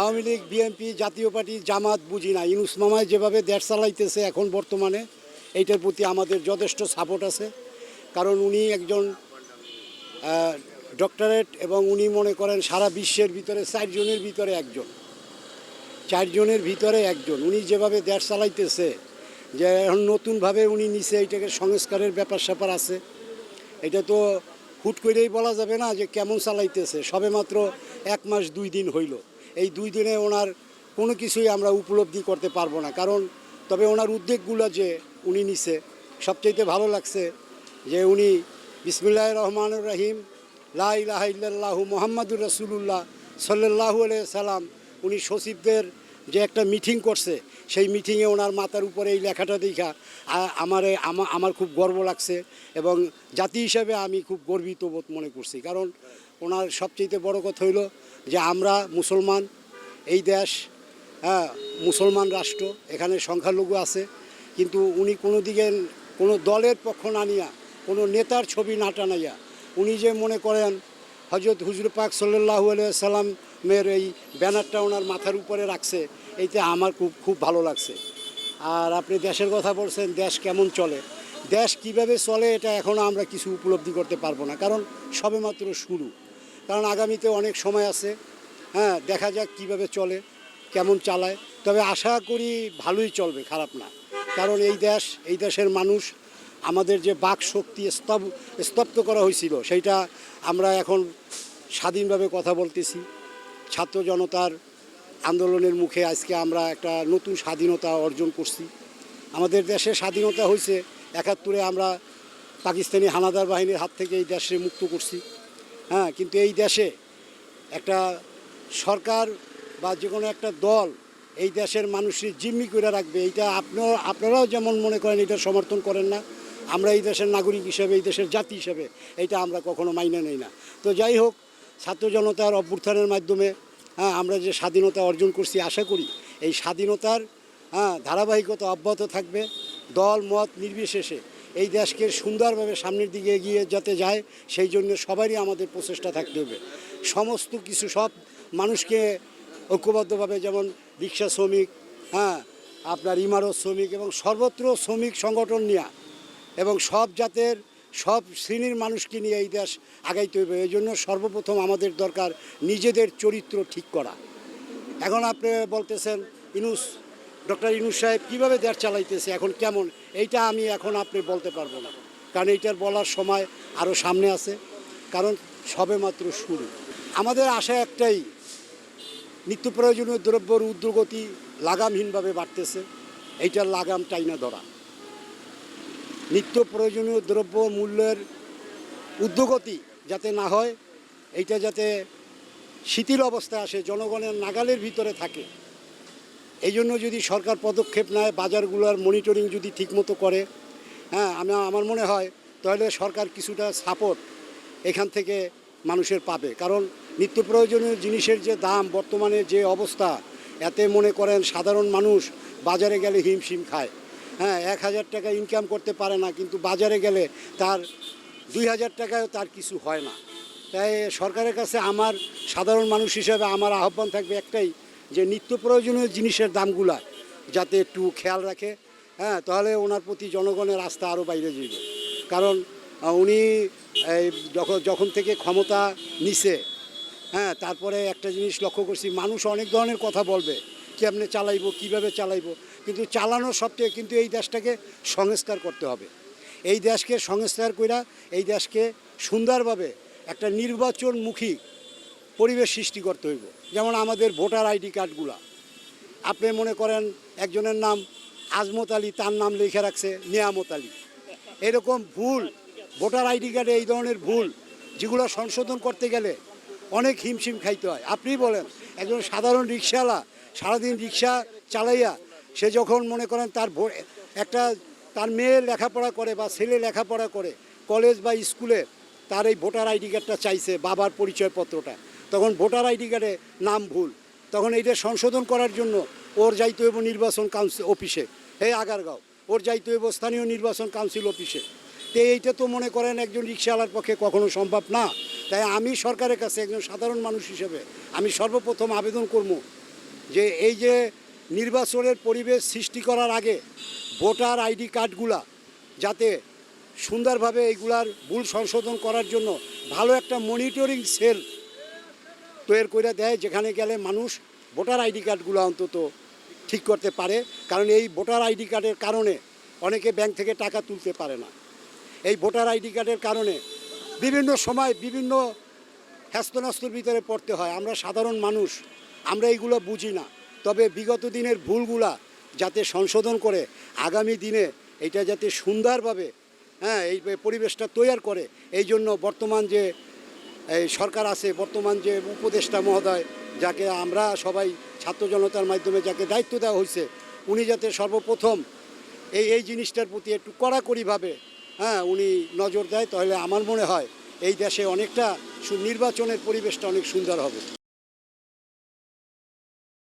Awami League BNP Jatiya party, Jamaat, বুঝি না। ইনুস মামায় যেভাবে দেশ চালাইতেছে এখন বর্তমানে, এইটার প্রতি আমাদের যথেষ্ট সাপোর্ট আছে। কারণ উনি একজন ডক্টরেট এবং উনি মনে করেন সারা বিশ্বের ভিতরে চারজনের ভিতরে একজন। চারজনের ভিতরে একজন। উনি যেভাবে দেশ চালাইতেছে, যে এখন নতুনভাবে উনি নিচে এইটাকে সংস্কারের ব্যাপার স্যাপার আছে, এটা তো হুট করেই বলা যাবে না যে কেমন চালাইতেছে। সবে মাত্র এক মাস দুই দিন হইল। এই দুই দিনে ওনার কোনো কিছুই আমরা উপলব্ধি করতে পারব না। কারণ তবে ওনার উদ্যোগগুলো যে উনি নিছে সবচেয়ে ভালো লাগছে যে উনি বিসমুল্লাহ রহমান রাহিম লাহ মোহাম্মদুর রসুল্লাহ সাল্লাহ আলিয়া সালাম উনি সচিবদের যে একটা মিটিং করছে, সেই মিটিংয়ে ওনার মাথার উপরে এই লেখাটা দেখা আমার আমারে, আমা- আমার খুব গর্ব লাগছে এবং জাতি হিসাবে আমি খুব গর্বিত বোধ মনে করছি। কারণ ওনার সবচেয়ে বড় কথা হইল যে আমরা মুসলমান, এই দেশ হ্যাঁ মুসলমান রাষ্ট্র, এখানে সংখ্যালঘু আছে, কিন্তু উনি কোনো দিকে, কোনো দলের পক্ষ না নিয়া, কোনো নেতার ছবি না টানাইয়া, উনি যে মনে করেন হজরত হুজুর পাক সাল্লাহু সাল্লামের এই ব্যানারটা ওনার মাথার উপরে রাখছে এইতে আমার খুব খুব ভালো লাগছে। আর আপনি দেশের কথা বলছেন, দেশ কেমন চলে? দেশ কীভাবে চলে এটা এখনও আমরা কিছু উপলব্ধি করতে পারব না, কারণ সবেমাত্র শুরু। কারণ আগামীতে অনেক সময় আছে হ্যাঁ দেখা যাক কীভাবে চলে, কেমন চালায়। তবে আশা করি ভালোই চলবে, খারাপ না। কারণ এই দেশ, এই দেশের মানুষ, আমাদের যে বাক শক্তি স্তব, স্তব্ধ করা হয়েছিল, সেইটা আমরা এখন স্বাধীনভাবে কথা বলতেছি। ছাত্র জনতার আন্দোলনের মুখে আজকে আমরা একটা নতুন স্বাধীনতা অর্জন করছি। আমাদের দেশে স্বাধীনতা হয়েছে একাত্তরে আমরা পাকিস্তানি হানাদার বাহিনীর হাত থেকে এই দেশে মুক্ত করছি। হ্যাঁ কিন্তু এই দেশে একটা সরকার বা যে কোনো একটা দল এই দেশের মানুষের জিম্মি করে রাখবে, এইটা আপনার আপনারাও যেমন মনে করেন এটা সমর্থন করেন না, আমরা এই দেশের নাগরিক হিসেবে, এই দেশের জাতি হিসেবে, এইটা আমরা কখনো মাইনে নেই না। তো যাই হোক ছাত্র জনতার অভ্যুত্থানের মাধ্যমে হ্যাঁ আমরা যে স্বাধীনতা অর্জন করছি, আশা করি এই স্বাধীনতার হ্যাঁ ধারাবাহিকতা অব্যাহত থাকবে। দল, মত নির্বিশেষে এই দেশকে সুন্দরভাবে সামনের দিকে এগিয়ে যাতে যায়, সেই জন্য সবারই আমাদের প্রচেষ্টা থাকতে হবে। সমস্ত কিছু সব মানুষকে ঐক্যবদ্ধভাবে যেমন রিক্সা শ্রমিক হ্যাঁ আপনার ইমারত শ্রমিক এবং সর্বত্র শ্রমিক সংগঠন নিয়ে এবং সব জাতের সব শ্রেণির মানুষকে নিয়ে এই দেশ আগাইতে হবে এই জন্য সর্বপ্রথম আমাদের দরকার নিজেদের চরিত্র ঠিক করা। এখন আপনি বলতেছেন, ইনুস, ডক্টর ইনুস সাহেব কীভাবে দেশ চালাইতেছে, এখন কেমন? এইটা আমি এখন আপনি বলতে পারব না। কারণ এইটার বলার সময় আরও সামনে আছে। কারণ সবেমাত্র শুরু। আমাদের আশা একটাই, নিত্য প্রয়োজনীয় দ্রব্যর উদ্যোগতি লাগামহীনভাবে বাড়তেছে। এইটার লাগাম টাইনা ধরা। নিত্য প্রয়োজনীয় দ্রব্য মূল্যের উদ্যোগতি যাতে না হয়, এইটা যাতে শিথিল অবস্থায় আসে, জনগণের নাগালের ভিতরে থাকে। এই জন্য যদি সরকার পদক্ষেপ নেয়, বাজারগুলোর মনিটরিং যদি ঠিকমতো করে হ্যাঁ আমি, আমার মনে হয় তাহলে সরকার কিছুটা সাপোর্ট এখান থেকে মানুষের পাবে। কারণ নিত্য প্রয়োজনীয় জিনিসের যে দাম, বর্তমানে যে অবস্থা, এতে মনে করেন সাধারণ মানুষ বাজারে গেলে হিমশিম খায়। হ্যাঁ এক হাজার টাকা ইনকাম করতে পারে না, কিন্তু বাজারে গেলে তার দুই হাজার টাকায়ও তার কিছু হয় না। তাই সরকারের কাছে আমার সাধারণ মানুষ হিসাবে আমার আহ্বান থাকবে একটাই, যে নিত্য প্রয়োজনীয় জিনিসের দামগুলা যাতে একটু খেয়াল রাখে হ্যাঁ তাহলে ওনার প্রতি জনগণের আস্থা আরও বাইরে যাবে। কারণ উনি যখন যখন থেকে ক্ষমতা নিছে হ্যাঁ তারপরে একটা জিনিস লক্ষ্য করছি, মানুষ অনেক ধরনের কথা বলবে কেমনে চালাইবো, কীভাবে চালাইবো, কিন্তু চালানোর সত্ত্বেও কিন্তু এই দেশটাকে সংস্কার করতে হবে। এই দেশকে সংস্কার কইরা এই দেশকে সুন্দরভাবে একটা নির্বাচনমুখী পরিবেশ সৃষ্টি করতে হইব। যেমন আমাদের ভোটার আইডি কার্ডগুলা। আপনি মনে করেন একজনের নাম আজমত আলী, তার নাম লিখে রাখছে নিয়ামত আলী। এরকম ভুল, ভোটার আইডি কার্ডে এই ধরনের ভুল, যেগুলো সংশোধন করতে গেলে অনেক হিমশিম খাইতে হয়। আপনি বলেন, একজন সাধারণ রিক্সাওয়ালা সারাদিন রিক্সা চালাইয়া, সে যখন মনে করেন তার একটা তার মেয়ে লেখাপড়া করে বা ছেলে লেখাপড়া করে কলেজ বা স্কুলে, তার এই ভোটার আইডি কার্ডটা চাইছে বাবার পরিচয়পত্রটা। তখন ভোটার আইডি কার্ডে নাম ভুল। তখন এইটা সংশোধন করার জন্য ওর যাইতে হইব নির্বাচন কাউন্সিল অফিসে। এই আগারগাঁও, ওর যাইতে হইব স্থানীয় নির্বাচন কাউন্সিল অফিসে। তো এইটা তো মনে করেন একজন রিক্সাওয়ালার পক্ষে কখনো সম্ভব না। তাই আমি সরকারের কাছে একজন সাধারণ মানুষ হিসেবে আমি সর্বপ্রথম আবেদন করব যে এই যে নির্বাচনের পরিবেশ সৃষ্টি করার আগে ভোটার আইডি কার্ডগুলা যাতে সুন্দরভাবে এইগুলার ভুল সংশোধন করার জন্য ভালো একটা মনিটরিং সেল তৈরি করে দেয়, যেখানে গেলে মানুষ ভোটার আইডি কার্ডগুলো অন্তত ঠিক করতে পারে। কারণ এই ভোটার আইডি কার্ডের কারণে অনেকে ব্যাংক থেকে টাকা তুলতে পারে না। এই ভোটার আইডি কার্ডের কারণে বিভিন্ন সময় বিভিন্ন হ্যাস্তনাস্তর ভিতরে পড়তে হয়। আমরা সাধারণ মানুষ আমরা এইগুলো বুঝি না। তবে বিগত দিনের ভুলগুলা যাতে সংশোধন করে, আগামী দিনে এটা যাতে সুন্দরভাবে হ্যাঁ এই পরিবেশটা তৈয়ার করে, এই জন্য বর্তমান যে, এই সরকার আছে, বর্তমান যে উপদেষ্টা মহোদয়, যাকে আমরা সবাই ছাত্র জনতার মাধ্যমে যাকে দায়িত্ব দেওয়া হয়েছে, উনি যাতে সর্বপ্রথম এই এই জিনিসটার প্রতি একটু কড়াকড়িভাবে হ্যাঁ উনি নজর দেয়, তাহলে আমার মনে হয় এই দেশে অনেকটা নির্বাচনের পরিবেশটা অনেক সুন্দর হবে।